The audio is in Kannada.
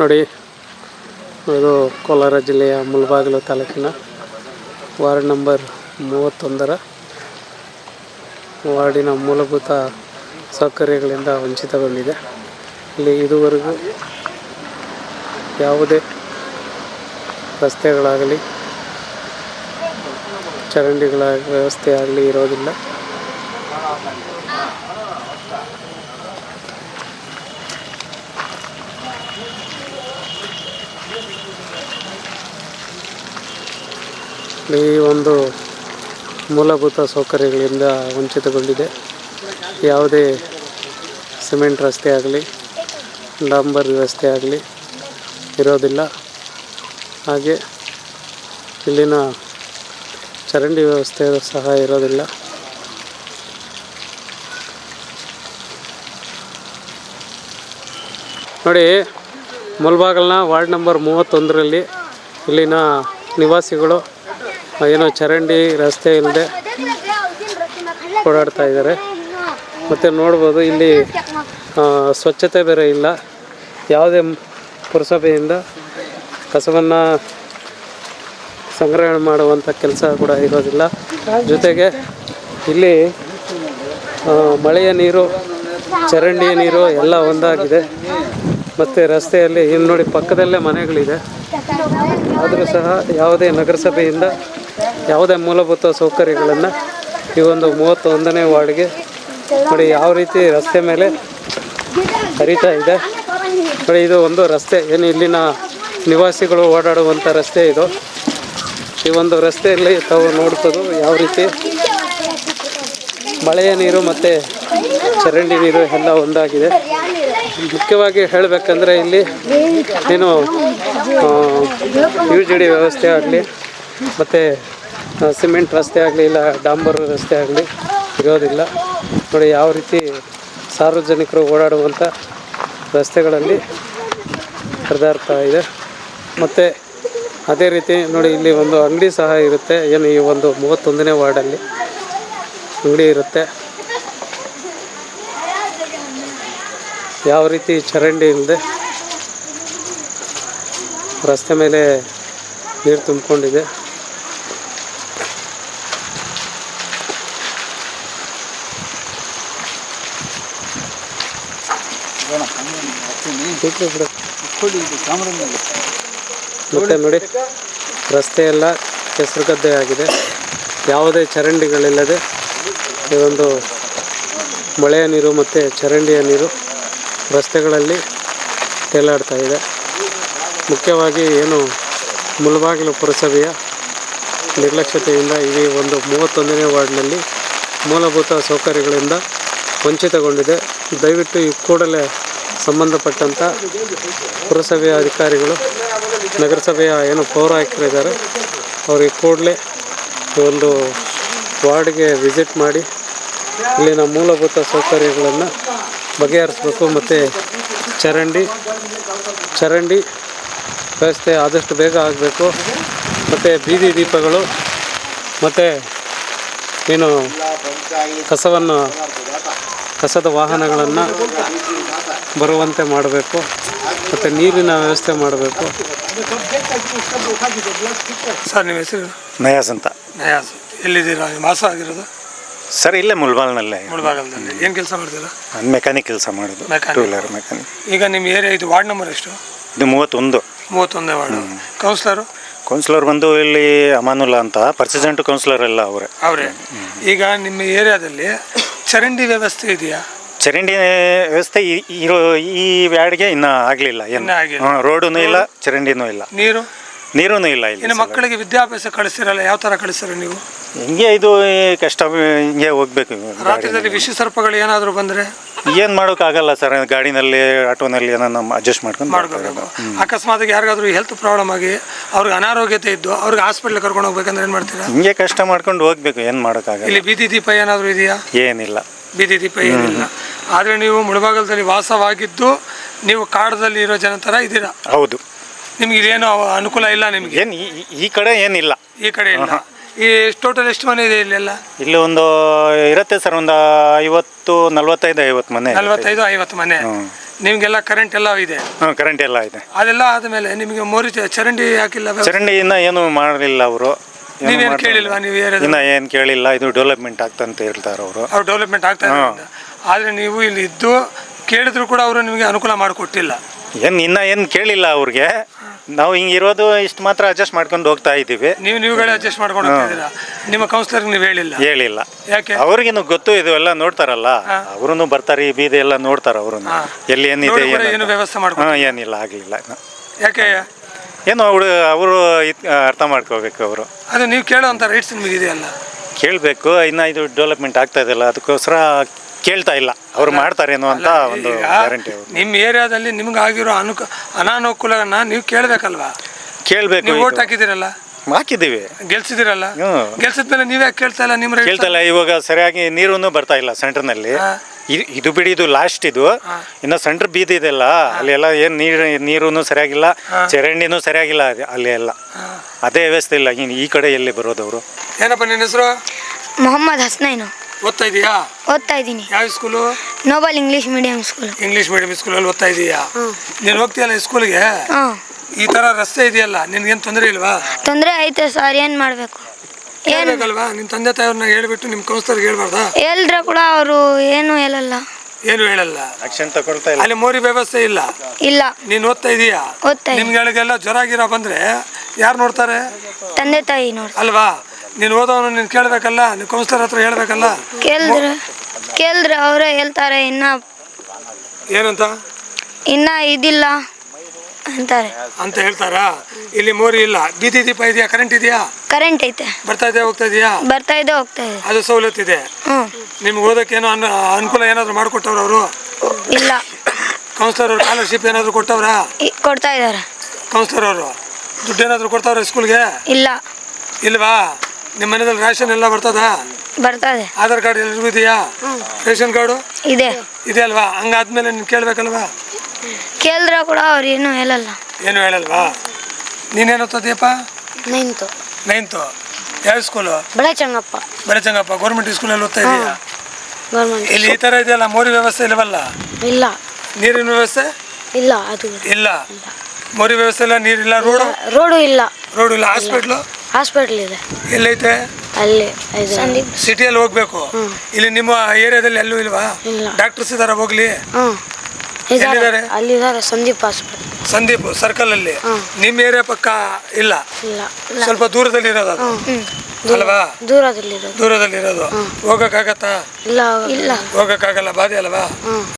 ನೋಡಿ, ಇದು ಕೋಲಾರ ಜಿಲ್ಲೆಯ ಮುಳಬಾಗಿಲು ತಾಲೂಕಿನ ವಾರ್ಡ್ ನಂಬರ್ ಮೂವತ್ತೊಂದರ ವಾರ್ಡಿನ ಮೂಲಭೂತ ಸೌಕರ್ಯಗಳಿಂದ ವಂಚಿತಗೊಂಡಿದೆ. ಇಲ್ಲಿ ಇದುವರೆಗೂ ಯಾವುದೇ ರಸ್ತೆಗಳಾಗಲಿ, ಚರಂಡಿಗಳ ವ್ಯವಸ್ಥೆ ಆಗಲಿ ಇರೋದಿಲ್ಲ. ಈ ಒಂದು ಮೂಲಭೂತ ಸೌಕರ್ಯಗಳಿಂದ ವಂಚಿತಗೊಂಡಿದೆ. ಯಾವುದೇ ಸಿಮೆಂಟ್ ರಸ್ತೆ ಆಗಲಿ, ಡಾಂಬರ್ ವ್ಯವಸ್ಥೆ ಆಗಲಿ ಇರೋದಿಲ್ಲ. ಹಾಗೆ ಇಲ್ಲಿನ ಚರಂಡಿ ವ್ಯವಸ್ಥೆ ಸಹ ಇರೋದಿಲ್ಲ. ನೋಡಿ, ಮುಲ್ಬಾಗಲ್ನ ವಾರ್ಡ್ ನಂಬರ್ ಮೂವತ್ತೊಂದರಲ್ಲಿ ಇಲ್ಲಿನ ನಿವಾಸಿಗಳು ಏನೋ ಚರಂಡಿ ರಸ್ತೆ ಇಲ್ಲದೆ ಓಡಾಡ್ತಾ ಇದ್ದಾರೆ. ಮತ್ತು ನೋಡ್ಬೋದು ಇಲ್ಲಿ ಸ್ವಚ್ಛತೆ ಬೇರೆ ಇಲ್ಲ. ಯಾವುದೇ ಪುರಸಭೆಯಿಂದ ಕಸವನ್ನು ಸಂಗ್ರಹಣೆ ಮಾಡುವಂಥ ಕೆಲಸ ಕೂಡ ಇರೋದಿಲ್ಲ. ಜೊತೆಗೆ ಇಲ್ಲಿ ಮಳೆಯ ನೀರು, ಚರಂಡಿಯ ನೀರು ಎಲ್ಲ ಒಂದಾಗಿದೆ. ಮತ್ತು ರಸ್ತೆಯಲ್ಲಿ, ಇಲ್ಲಿ ನೋಡಿ, ಪಕ್ಕದಲ್ಲೇ ಮನೆಗಳಿದೆ. ಆದರೂ ಸಹ ಯಾವುದೇ ನಗರಸಭೆಯಿಂದ ಯಾವುದೇ ಮೂಲಭೂತ ಸೌಕರ್ಯಗಳನ್ನು ಈ ಒಂದು ಮೂವತ್ತೊಂದನೇ ವಾರ್ಡ್ಗೆ ನೋಡಿ, ಯಾವ ರೀತಿ ರಸ್ತೆ ಮೇಲೆ ಹರಿತಾ ಇದೆ. ನೋಡಿ, ಇದು ಒಂದು ರಸ್ತೆ. ಏನು ಇಲ್ಲಿನ ನಿವಾಸಿಗಳು ಓಡಾಡುವಂಥ ರಸ್ತೆ ಇದು. ಈ ಒಂದು ರಸ್ತೆಯಲ್ಲಿ ತಾವು ನೋಡ್ಬೋದು ಯಾವ ರೀತಿ ಮಳೆಯ ನೀರು ಮತ್ತು ಚರಂಡಿ ನೀರು ಎಲ್ಲ ಒಂದಾಗಿದೆ. ಮುಖ್ಯವಾಗಿ ಹೇಳಬೇಕಂದ್ರೆ ಇಲ್ಲಿ ಏನು ಯು ಜಿ ಡಿ ವ್ಯವಸ್ಥೆ ಆಗಲಿ ಮತ್ತು ಸಿಮೆಂಟ್ ರಸ್ತೆ ಆಗಲಿ ಇಲ್ಲ ಡಾಂಬರ್ ರಸ್ತೆ ಆಗಲಿ ಇರೋದಿಲ್ಲ. ನೋಡಿ, ಯಾವ ರೀತಿ ಸಾರ್ವಜನಿಕರು ಓಡಾಡುವಂಥ ರಸ್ತೆಗಳಲ್ಲಿ ಹರಿದಾಡ್ತಾ ಇದೆ. ಮತ್ತು, ಅದೇ ರೀತಿ ನೋಡಿ, ಇಲ್ಲಿ ಒಂದು ಅಂಗಡಿ ಸಹ ಇರುತ್ತೆ. ಏನು ಈ ಒಂದು ಮೂವತ್ತೊಂದನೇ ವಾರ್ಡಲ್ಲಿ ಅಂಗಡಿ ಇರುತ್ತೆ. ಯಾವ ರೀತಿ ಚರಂಡಿ ಇಲ್ಲದೆ ರಸ್ತೆ ಮೇಲೆ ನೀರು ತುಂಬಿಕೊಂಡಿದೆ. ಮತ್ತೆ ನೋಡಿ ರಸ್ತೆ ಎಲ್ಲ ಕೆಸರುಗದ್ದೆ ಆಗಿದೆ. ಯಾವುದೇ ಚರಂಡಿಗಳಿಲ್ಲದೆ ಈ ಒಂದು ಮಳೆಯ ನೀರು ಮತ್ತು ಚರಂಡಿಯ ನೀರು ರಸ್ತೆಗಳಲ್ಲಿ ತೇಲಾಡ್ತಾ ಇದೆ. ಮುಖ್ಯವಾಗಿ ಏನು ಮುಳಬಾಗಿಲು ಪುರಸಭೆಯ ನಿರ್ಲಕ್ಷ್ಯತೆಯಿಂದ ಈ ಒಂದು ಮೂವತ್ತೊಂದನೇ ವಾರ್ಡ್ನಲ್ಲಿ ಮೂಲಭೂತ ಸೌಕರ್ಯಗಳಿಂದ ವಂಚಿತಗೊಂಡಿದೆ. ದಯವಿಟ್ಟು ಈ ಕೂಡಲೇ ಸಂಬಂಧಪಟ್ಟಂಥ ಪುರಸಭೆಯ ಅಧಿಕಾರಿಗಳು, ನಗರಸಭೆಯ ಏನು ಪೌರಾಯುಕ್ತರಿದ್ದಾರೆ ಅವರು ಈ ಕೂಡಲೇ ಒಂದು ವಾರ್ಡ್ಗೆ ವಿಸಿಟ್ ಮಾಡಿ ಇಲ್ಲಿನ ಮೂಲಭೂತ ಸೌಕರ್ಯಗಳನ್ನು ಬಗೆಹರಿಸಬೇಕು ಮತ್ತು ಚರಂಡಿ ಚರಂಡಿ ವ್ಯವಸ್ಥೆ ಆದಷ್ಟು ಬೇಗ ಆಗಬೇಕು. ಮತ್ತು ಬೀದಿ ದೀಪಗಳು, ಮತ್ತು ಏನು ಕಸವನ್ನು ಕಸದ ವಾಹನಗಳನ್ನು ಬರುವಂತೆ ಮಾಡಬೇಕು ಮತ್ತು ನೀರಿನ ವ್ಯವಸ್ಥೆ ಮಾಡಬೇಕು. ಸರ್ ನಿಮ್ಮ ಹೆಸರು? ನಯಾಸ್ ಅಂತ. ನಯಾಸ್. ಎಲ್ಲಿದ್ದೀರಾ? ವಾಸ ಆಗಿರೋದು? ಸರ್ ಇಲ್ಲೇ ಮುಲ್ಬಾಲ್ನಲ್ಲೇ ಮುಳಬಾಗಲದಲ್ಲಿ. ಏನು ಕೆಲಸ ಮಾಡ್ತೀರಾ? ನಾನು ಮೆಕ್ಯಾನಿಕ್ ಕೆಲಸ ಮಾಡೋದು. Mechanic. ಟೂ ವೀಲರ್ ಮೆಕ್ಯಾನಿಕ್ ಈಗ ನಿಮ್ಮ ಏರಿಯಾ ಇದು ವಾರ್ಡ್ ನಂಬರ್ ಎಷ್ಟು? ಇದು ಮೂವತ್ತೊಂದು. ಮೂವತ್ತೊಂದನೇ ವಾರ್ಡ್. ಕೌನ್ಸಿಲರು ಕೌನ್ಸಿಲರ್ ಬಂದು ಇಲ್ಲಿ ಅಮಾನುಲ್ಲಾ ಅಂತ ಪರ್ಸಿಡೆಂಟ್ ಕೌನ್ಸಿಲರ್ ಎಲ್ಲ ಅವರೇ. ಅವರೇ. ಈಗ ನಿಮ್ಮ ಏರಿಯಾದಲ್ಲಿ ಚರಂಡಿ ವ್ಯವಸ್ಥೆ ಇದೆಯಾ? ಚರಂಡಿ ವ್ಯವಸ್ಥೆ ಈ- ಇರೋ ಈ ವ್ಯಾಡ್ಗೆ ಇನ್ನೂ ಆಗಲಿಲ್ಲ ಇನ್ನೂ ಆಗಿಲ್ಲ. ರೋಡೂ ಇಲ್ಲ ಚರಂಡಿನೂ ಇಲ್ಲ. ನೀರು? ನೀರೂ ಇಲ್ಲ ಇಲ್ಲಿ ಇನ್ನು ಮಕ್ಕಳಿಗೆ ವಿದ್ಯಾಭ್ಯಾಸ ಕಳಿಸ್ತಿರಲ್ಲ ಯಾವ ಥರ ಕಳಿಸ್ತೀರ ನೀವು? ಹಿಂಗೆ ಇದು ಈ ಕಷ್ಟ ಹಿಂಗೆ ಹೋಗ್ಬೇಕು. ರಾತ್ರಿದಲ್ಲಿ ವಿಷ ಸರ್ಪಗಳು ಏನಾದರೂ ಬಂದರೆ? ಏನು ಮಾಡೋಕ್ಕಾಗಲ್ಲ ಸರ್ ಗಾಡಿನಲ್ಲಿ ಆಟೋನಲ್ಲಿ ಏನೋ ಅಡ್ಜಸ್ಟ್ ಮಾಡ್ಕೊಂಡು ಮಾಡ್ಕೋಬೇಕು. ಅಕಸ್ಮಾತ್ ಯಾರಿಗಾದ್ರೂ ಹೆಲ್ತ್ ಪ್ರಾಬ್ಲಮ್ ಆಗಿ ಅವ್ರಿಗೆ ಅನಾರೋಗ್ಯತೆ ಇದ್ದು ಅವ್ರಿಗೆ ಹಾಸ್ಪಿಟ್ಲ್ ಕರ್ಕೊಂಡು ಹೋಗ್ಬೇಕಂದ್ರೆ ಏನು ಮಾಡ್ತೀರಾ? ಹಿಂಗೆ ಕಷ್ಟ ಮಾಡ್ಕೊಂಡು ಹೋಗ್ಬೇಕು ಏನು ಮಾಡೋಕ್ಕಾಗಲ್ಲ. ಇಲ್ಲಿ ಬೀದಿ ದೀಪ ಏನಾದರೂ ಇದೆಯಾ? ಏನಿಲ್ಲ. ಬೀದಿ ದೀಪ ಏನಿಲ್ಲ. ಆದರೆ ನೀವು ಮುಳಬಾಗಲದಲ್ಲಿ ವಾಸವಾಗಿದ್ದು ನೀವು ಕಾಡದಲ್ಲಿ ಇರೋ ಜನ ಥರ ಇದ್ದೀರಾ? ಹೌದು. ನಿಮ್ಗೆ ಇದೇನು ಅನುಕೂಲ ಇಲ್ಲ ನಿಮ್ಗೆ? ಏನು ಈ ಕಡೆ ಏನಿಲ್ಲ. ಈ ಕಡೆ ಇಲ್ಲ. ಈ ಟೋಟಲ್ ಎಷ್ಟು ಮನೆ ಇದೆ ಇಲ್ಲೆಲ್ಲ ಇಲ್ಲಿ ಒಂದು ಇರುತ್ತೆ ಸರ್ ಒಂದು ಐವತ್ತು ನಲ್ವತ್ತೈದು ಐವತ್ತು ಮನೆ ನಲ್ವತ್ತೈದು ಐವತ್ತು ಮನೆ. ನಿಮಗೆಲ್ಲ ಕರೆಂಟ್ ಎಲ್ಲ ಇದೆ? ಹ್ಞೂ ಕರೆಂಟ್ ಎಲ್ಲ ಇದೆ. ಅದೆಲ್ಲ ಆದಮೇಲೆ ನಿಮಗೆ ಮೋರಿ ಚರಂಡಿ ಹಾಕಿಲ್ಲ ಚರಂಡಿ ಇನ್ನ ಏನು ಮಾಡಲಿಲ್ಲ ಅವರು. ನೀವೇನು ಕೇಳಿಲ್ವಾ ನೀವು ಇನ್ನ ಏನು ಕೇಳಿಲ್ಲ ಇದು ಡೆವಲಪ್ಮೆಂಟ್ ಆಗ್ತಂತ ಹೇಳ್ತಾರೆ ಅವರು. ಅವ್ರು ಡೆವಲಪ್ಮೆಂಟ್ ಆಗ್ತಾ ಆದರೆ ಅಂತ. ಆದ್ರೆ ನೀವು ಇಲ್ಲಿ ಇದ್ದು ಕೇಳಿದ್ರು ಕೂಡ ಅವರು ನಿಮಗೆ ಅನುಕೂಲ ಮಾಡಿಕೊಟ್ಟಿಲ್ಲ. ಏನು ಇನ್ನ ಏನು ಕೇಳಿಲ್ಲ ಅವ್ರಿಗೆ. ನಾವು ಹಿಂಗಿರೋದು ಇಷ್ಟು ಮಾತ್ರ ಅಡ್ಜಸ್ಟ್ ಮಾಡ್ಕೊಂಡು ಹೋಗ್ತಾ ಇದ್ದೀವಿ. ನೀವು ನೀವುಗಳೇ ಅಡ್ಜಸ್ಟ್ ಮಾಡ್ಕೊಂಡು ಹೋಗ್ತಿದ್ದೀರಾ ನಿಮ್ಮ ಕೌನ್ಸಿಲರ್ ನೀವು ಹೇಳಿಲ್ಲ? ಹೇಳಿಲ್ಲ. ಯಾಕೆ? ಅವ್ರಿಗೇನು ಗೊತ್ತು ಇದು ಎಲ್ಲ ನೋಡ್ತಾರಲ್ಲ? ಅವರು ಬರ್ತಾರೆ ಈ ಬೀದಿ ಎಲ್ಲ ನೋಡ್ತಾರೆ ಅವರು ಎಲ್ಲಿ ಏನಿದೆ ಏನು ಏನು ವ್ಯವಸ್ಥೆ ಮಾಡ್ಕೊ ಹಾಂ ಏನಿಲ್ಲ ಆಗಲಿಲ್ಲ ಯಾಕೆ? ಏನು ಅವಳು ಅವರು ಅರ್ಥ ಮಾಡ್ಕೋಬೇಕು ಅವರು. ಅದು ನೀವು ಕೇಳೋವಂಥ ರೈಟ್ಸ್ ನಿಮಗೆ ಇದೆಯಲ್ಲ ಕೇಳಬೇಕು ಇನ್ನು ಇದು ಡೆವಲಪ್ಮೆಂಟ್ ಆಗ್ತಾ ಇದೆಯಲ್ಲ ಅದಕ್ಕೋಸ್ಕರ ಕೇಳ್ತಾ ಇಲ್ಲ. ಅವ್ರು ಮಾಡ್ತಾರೇನೋ ಅಂತ ಒಂದು ಗ್ಯಾರಂಟಿ ಅವರು ನಿಮ್ಮ ಏರಿಯಾದಲ್ಲಿ ನಿಮ್ಗೆ ಆಗಿರೋ ಅನುಕ ಅನಾನುಕೂಲನ ನೀವು ಕೇಳಬೇಕಲ್ವಾ? ಕೇಳಬೇಕು ನೀವು ವೋಟ್ ಹಾಕಿದಿರಲ್ಲ ಹಾಕಿದ್ದೀವಿ. ಗೆಲ್ಸಿದಿರಲ್ಲ ಹ್ಮ್. ಗೆಲ್ಸಿದ್ಮೇಲೆ ನೀವೇ ಕೇಳ್ತಾ ಇಲ್ಲ ನಿಮ್ಮ ಕೇಳ್ತಾ ಇಲ್ಲ ಇವಾಗ ಸರಿಯಾಗಿ ನೀರೂ ಬರ್ತಾ ಇಲ್ಲ ಸೆಂಟರ್ನಲ್ಲಿ. ಇದು ಬಿಡಿ ಇದು ಲಾಸ್ಟ್ ಇದು. ಇನ್ನು ಸೆಂಟ್ರ್ ಬೀದಿ ಇದೆಲ್ಲ ಅಲ್ಲೆಲ್ಲ ಏನು ನೀರು ನೀರೂ ಸರಿಯಾಗಿಲ್ಲ ಚರಂಡಿನೂ ಸರಿಯಾಗಿಲ್ಲ ಅದು- ಅಲ್ಲಿ ಎಲ್ಲ. ಅದೇ ವ್ಯವಸ್ಥೆ ಇಲ್ಲ ಇನ್ನು ಈ ಕಡೆ ಎಲ್ಲಿ ಬರೋದವರು ಏನಪ್ಪ ನಿನ್ನ ಹೆಸರು? ಮೊಹಮ್ಮದ್ ಹಸ್ನೈನು. ಓದ್ತಾ ಇದೀಯಾ? ಓದ್ತಾ ಇದ್ದೀನಿ. ಯಾವ school Noble English medium school English medium ಸ್ಕೂಲಲ್ಲಿ ಓದ್ತಾ ಇದೀಯಾ? ನೀನು ಹೋಗ್ತೀಯಲ್ಲ ಸ್ಕೂಲ್ಗೆ ಹಾಂ. ಈ ಥರ ರಸ್ತೆ ಇದೆಯಲ್ಲ ನಿನ್ಗೇನು ತೊಂದರೆ ಇಲ್ವಾ? ತೊಂದರೆ ಐತೆ ಸರ್ ಏನು ಮಾಡಬೇಕು? ಏನು ಹೇಳ್ಬೇಕಲ್ವಾ? ನಿಮ್ಮ ತಂದೆ ತಾಯಿಯವ್ರನ್ನ ಹೇಳ್ಬಿಟ್ಟು ನಿಮ್ಮ ಕೌನ್ಸಿಲರ್ಗೆ ಹೇಳ್ಬಾರ್ದಾ? ಹೇಳಿದ್ರೆ ಕೂಡ ಅವರು ಏನು ಹೇಳಲ್ಲ. ಏನು ಹೇಳಲ್ಲ? ಆಕ್ಷನ್ ತಗೊಳ್ತಾ ಇಲ್ಲ. ಅಲ್ಲಿ ಮೋರಿ ವ್ಯವಸ್ಥೆ ಇಲ್ಲ. ಇಲ್ಲ. ನೀನು ಓದ್ತಾ ಇದೀಯಾ? ಓದ್ತಾ ಇದ್ದೀನಿ. ನಿಮ್ಗಳಿಗೆಲ್ಲ ಜ್ವರ ಗಿರ ಬಂದ್ರೆ ಯಾರು ನೋಡ್ತಾರೆ? ತಂದೆ ತಾಯಿ ನೋಡಿ ಅಲ್ವಾ? ನೀನು ಓದೋನು ನೀನು ಕೇಳಬೇಕಲ್ಲ? ನೀವು ಕೌನ್ಸಿಲರ್ ಹತ್ರ ಹೇಳಬೇಕಲ್ಲ? ಕೇಳಿದ್ರೆ ಕೇಳಿದ್ರೆ ಅವರೇ ಹೇಳ್ತಾರೆ ಇನ್ನ ಏನಂತ? ಇನ್ನ ಇದಿಲ್ಲ ಅಂತಾರೆ. ಅಂತ ಹೇಳ್ತಾರಾ? ಇಲ್ಲಿ ಮೋರಿ ಇಲ್ಲ. ಬೀದಿ ದೀಪ ಇದೆಯಾ? ಕರೆಂಟ್ ಇದೆಯಾ? ಕರೆಂಟ್ ಐತೆ. ಬರ್ತಾ ಇದೆ ಹೋಗ್ತಾ ಇದೆಯಾ? ಬರ್ತಾ ಇದೆ ಹೋಗ್ತಾ ಇದೆ ಅದು ಸವಲತ್ತಿದೆ ಇದೆ. ನಿಮ್ಗೆ ಓದೋಕ್ಕೇನೋ ಏನೋ ಅನು ಅನುಕೂಲ ಏನಾದರೂ ಮಾಡಿಕೊಟ್ಟವ್ರು ಅವರು? ಇಲ್ಲ. ಕೌನ್ಸಿಲರ್ ಅವರು ಸ್ಕಾಲರ್ಶಿಪ್ ಏನಾದರೂ ಕೊಟ್ಟವ್ರ? ಇ- ಕೊಡ್ತಾ ಇದ್ದಾರೆ. ಕೌನ್ಸಿಲರ್ ಅವರು. ದುಡ್ಡು ಏನಾದರೂ ಕೊಡ್ತಾವ್ರ ಸ್ಕೂಲ್ಗೆ ಇಲ್ಲ. ಇಲ್ವಾ? ನಿಮ್ಮ ಮನೆಯಲ್ಲಿ ರೇಷನ್ ಎಲ್ಲ ಬರ್ತದಾ? ಬರ್ತದೆ. ಆಧಾರ್ ಕಾರ್ಡ್ ಎಲ್ರಿಗೂ ಇದೆಯಾ ರೇಷನ್ ಕಾರ್ಡು ಇದೆ. ಇದೆ ಅಲ್ವಾ? ಹಂಗಾದ್ಮೇಲೆ ನೀನು ಕೇಳಬೇಕಲ್ವಾ? ಕೇಳಿದ್ರೆ ಕೂಡ ಅವ್ರು ಏನು ಹೇಳಲ್ಲ. ಏನು ಹೇಳಲ್ವಾ? ನೀನೇನು ಓದ್ತದೀಯಪ್ಪ? ನೈನ್ತು ನೈನ್ತು ಯಾವ ಸ್ಕೂಲು ಬೆಳಚಂಗಪ್ಪ ಬರಚಂಗಪ್ಪ ಗೌರ್ಮೆಂಟ್ ಸ್ಕೂಲಲ್ಲಿ ಓದ್ತಾ ಇದೆಯಾ? ಗೌರ್ಮೆಂಟ್ ಇಲ್ಲಿ ಈ ಥರ ಇದೆಯಲ್ಲ ಮೋರಿ ವ್ಯವಸ್ಥೆ ಇಲ್ಲವಲ್ಲ? ಇಲ್ಲ. ನೀರಿನ ವ್ಯವಸ್ಥೆ? ಇಲ್ಲ ಅದು ಇಲ್ಲ. ಮೋರಿ ವ್ಯವಸ್ಥೆ ಇಲ್ಲ ನೀರಿಲ್ಲ ರೋಡು? ರೋಡು ಇಲ್ಲ. ರೋಡು ಇಲ್ಲ ಹಾಸ್ಪಿಟ್ಲು? ಹಾಸ್ಪಿಟ್ಲ್ ಇದೆ. ಎಲ್ಲೈತೆ? ಅಲ್ಲಿ ಸಂದೀಪ್. ಸಿಟಿಯಲ್ಲಿ ಹೋಗ್ಬೇಕು. ಇಲ್ಲಿ ನಿಮ್ಮ ಏರಿಯಾದಲ್ಲಿ ಎಲ್ಲೂ ಇಲ್ವಾ? ಇಲ್ಲ. ಡಾಕ್ಟರ್ಸ್ ಇದಾರ ಹೋಗ್ಲಿ? ಹ್ಮ್. ಎಲ್ಲಿದ್ದಾರೆ? ಅಲ್ಲಿದ್ದಾರೆ ಸಂದೀಪ್ ಹಾಸ್ಪಿಟಲ್ ಸಂದೀಪ್ ಸರ್ಕಲ್ ಅಲ್ಲಿ. ನಿಮ್ಮ ಏರಿಯಾ ಪಕ್ಕ ಇಲ್ಲ? ಇಲ್ಲ. ಸ್ವಲ್ಪ ದೂರದಲ್ಲಿ ಇರೋದು ಅದು? ಅಲ್ವಾ? ದೂರದಲ್ಲಿರೋದು ದೂರದಲ್ಲಿ ಇರೋದು. ಹೋಗಕ್ಕಾಗತ್ತಾ? ಇಲ್ಲ ಇಲ್ಲ. ಹೋಗಕ್ಕಾಗಲ್ಲ ಬಾಧೆ ಅಲ್ವಾ?